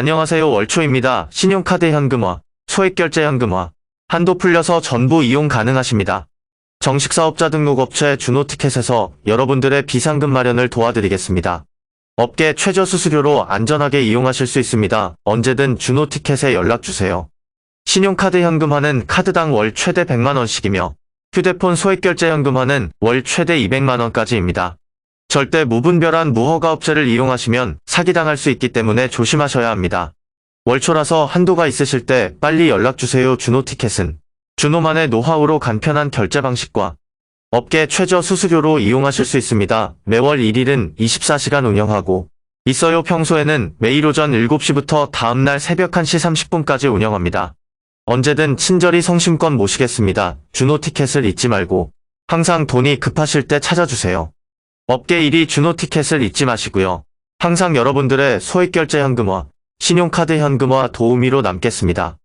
안녕하세요 월초입니다. 신용카드 현금화, 소액결제 현금화, 한도 풀려서 전부 이용 가능하십니다. 정식 사업자 등록업체 준호티켓에서 여러분들의 비상금 마련을 도와드리겠습니다. 업계 최저 수수료로 안전하게 이용하실 수 있습니다. 언제든 준호티켓에 연락주세요. 신용카드 현금화는 카드당 월 최대 100만원씩이며 휴대폰 소액결제 현금화는 월 최대 200만원까지입니다. 절대 무분별한 무허가 업체를 이용하시면 사기당할 수 있기 때문에 조심하셔야 합니다. 월초라서 한도가 있으실 때 빨리 연락주세요. 준호 티켓은 준호만의 노하우로 간편한 결제 방식과 업계 최저 수수료로 이용하실 수 있습니다. 매월 1일은 24시간 운영하고 있어요. 평소에는 매일 오전 7시부터 다음날 새벽 1시 30분까지 운영합니다. 언제든 친절히 성심껏 모시겠습니다. 준호 티켓을 잊지 말고 항상 돈이 급하실 때 찾아주세요. 업계 1위 준호 티켓을 잊지 마시고요. 항상 여러분들의 소액결제 현금화, 신용카드 현금화 도우미로 남겠습니다.